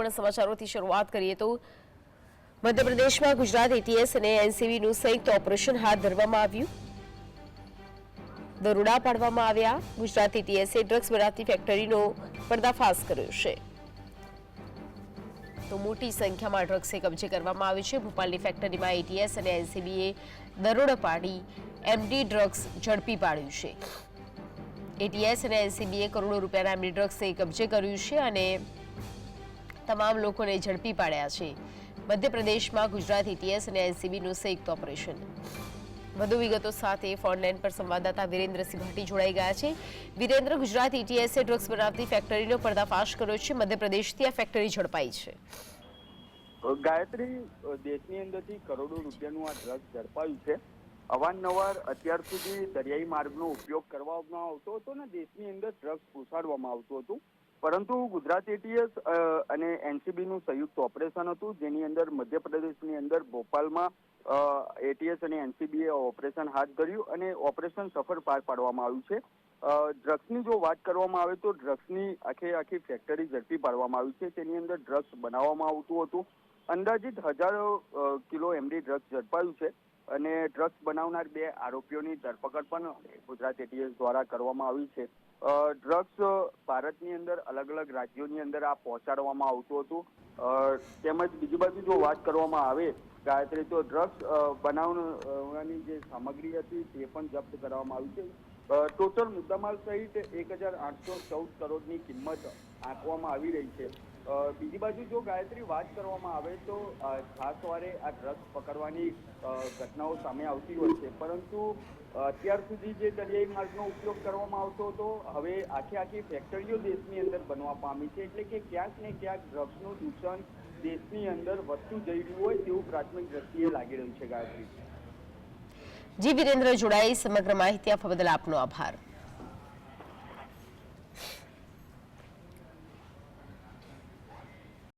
મહત્વપૂર્ણ સમાચારોથી શરૂઆત કરીએ તો મધ્યપ્રદેશમાં ગુજરાત એટીએસ અને એનસીબીનું સંયુક્ત ઓપરેશન હાથ ધરવામાં આવ્યું. દરોડા પાડવામાં આવ્યા. ગુજરાત એટીએસે ડ્રગ્સ બનાવતી ફેક્ટરીનો પર્દાફાશ કર્યો છે. તો મોટી સંખ્યામાં ડ્રગ્સે કબજે કરવામાં આવી છે. ભોપાલની ફેક્ટરીમાં એટીએસ અને એનસીબીએ દરોડા પાડી એમડી ડ્રગ્સ ઝડપી પાડ્યું છે. એટીએસ અને એનસીબીએ કરોડો રૂપિયાના એમડી ડ્રગ્સે કબજે કર્યું છે અને તમામ લોકોને ઝડપી પાડ્યા છે. મધ્યપ્રદેશમાં ગુજરાત એટીએસ અને એનસીબીનું સંયુક્ત ઓપરેશન. વધુ વિગતો સાથે ફોનલાઈન પર સંવાદદાતા વિરેન્દ્રસિંહ ભાટી જોડાઈ ગયા છે. વિરેન્દ્ર, ગુજરાત ઇટીએસે ડ્રગ્સ બનાવતી ફેક્ટરીનો પર્દાફાશ કર્યો છે. મધ્યપ્રદેશથી આ ફેક્ટરી ઝડપાઈ છે. ગાયત્રી દેશની અંદરથી કરોડો રૂપિયાનું આ ડ્રગ્સ ઝડપાયું છે. અવારનવાર અત્યાર સુધી દરિયાઈ માર્ગનો ઉપયોગ કરવામાં આવતો હતો ને દેશની અંદર ડ્રગ્સ પહોંચાડવામાં આવતું હતું. પરંતુ ગુજરાત એટીએસ અને એનસીબી નું સંયુક્ત ઓપરેશન હતું, જેની અંદર મધ્યપ્રદેશની અંદર ભોપાલમાં એટીએસ અને એનસીબીએ ઓપરેશન હાથ ધર્યું અને ઓપરેશન સફળ પાર પાડવામાં આવ્યું છે. ડ્રગ્સની જો વાત કરવામાં આવે તો ડ્રગ્સની આખે આખી ફેક્ટરી ઝડપી પાડવામાં આવી છે. તેની અંદર ડ્રગ્સ બનાવવામાં આવતું હતું. અંદાજિત હજારો કિલો એમડી ડ્રગ્સ ઝડપાયું છે. અને ડ્રગ્સ બનાવનાર બે આરોપીઓની ધરપકડ પણ ગુજરાત એટીએસ દ્વારા કરવામાં આવી છે. ડ્રગ્સ ભારતની અંદર અલગ અલગ રાજ્યોની અંદર આ પહોંચાડવામાં આવતું હતું. તેમજ બીજી બાજુ જો વાત કરવામાં આવે, ગાયત્રી, તો ડ્રગ્સ બનાવવાની જે સામગ્રી હતી તે પણ જપ્ત કરવામાં આવી છે. ટોટલ મુદ્દામાલ સહિત એક હજાર આઠસો ચૌદ કરોડની કિંમત આંકવામાં આવી રહી છે. બીજી બાજુ જો ગાયત્રી વાત કરવામાં આવે તો ખાસ વારે આ ડ્રગ્સ પકડવાની ઘટનાઓ સામે આવતી હોય છે. પરંતુ અત્યાર સુધી જે દરિયાઈ માર્ગનો ઉપયોગ કરવામાં આવતો હતો, હવે આખી આખી ફેક્ટરીઓ દેશની અંદર બનવા પામી છે. એટલે કે ક્યાંક ને ક્યાંક ડ્રગ્સનું દૂષણ દેશની અંદર વધતું જઈ રહ્યું હોય તેવું પ્રાથમિક દ્રષ્ટિએ લાગી રહ્યું છે ગાયત્રી. જી, વિરેન્દ્ર જોડાઈ સમગ્ર માહિતી આપવા બદલ આપનો આભાર.